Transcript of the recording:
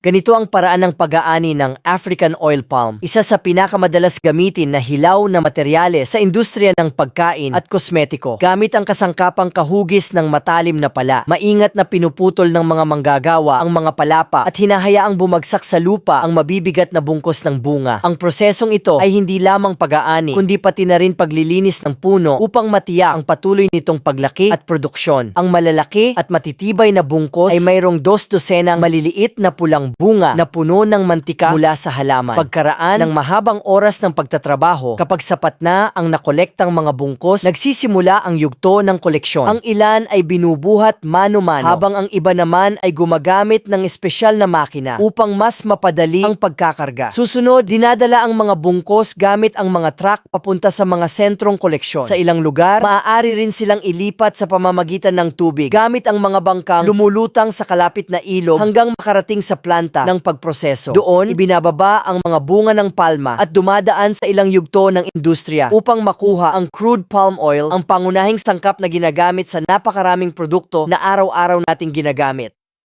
Ganito ang paraan ng pag-aani ng African oil palm, isa sa pinakamadalas gamitin na hilaw na materyales sa industriya ng pagkain at kosmetiko. Gamit ang kasangkapang kahugis ng matalim na pala, maingat na pinuputol ng mga manggagawa ang mga palapa at hinahayaang bumagsak sa lupa ang mabibigat na bungkos ng bunga. Ang prosesong ito ay hindi lamang pag-aani, kundi pati na rin paglilinis ng puno upang matiyak ang patuloy nitong paglaki at produksyon. Ang malalaki at matitibay na bungkos ay mayroong dos dosenang maliliit na pulang bunga na puno ng mantika mula sa halaman. Pagkaraan ng mahabang oras ng pagtatrabaho, kapag sapat na ang nakolektang mga bungkos, nagsisimula ang yugto ng koleksyon. Ang ilan ay binubuhat mano-mano, habang ang iba naman ay gumagamit ng espesyal na makina upang mas mapadali ang pagkakarga. Susunod, dinadala ang mga bungkos gamit ang mga truck papunta sa mga sentrong koleksyon. Sa ilang lugar, maaari rin silang ilipat sa pamamagitan ng tubig gamit ang mga bangkang lumulutang sa kalapit na ilog hanggang makarating sa planta ng pagproseso. Doon, ibinababa ang mga bunga ng palma at dumadaan sa ilang yugto ng industriya upang makuha ang crude palm oil, ang pangunahing sangkap na ginagamit sa napakaraming produkto na araw-araw nating ginagamit.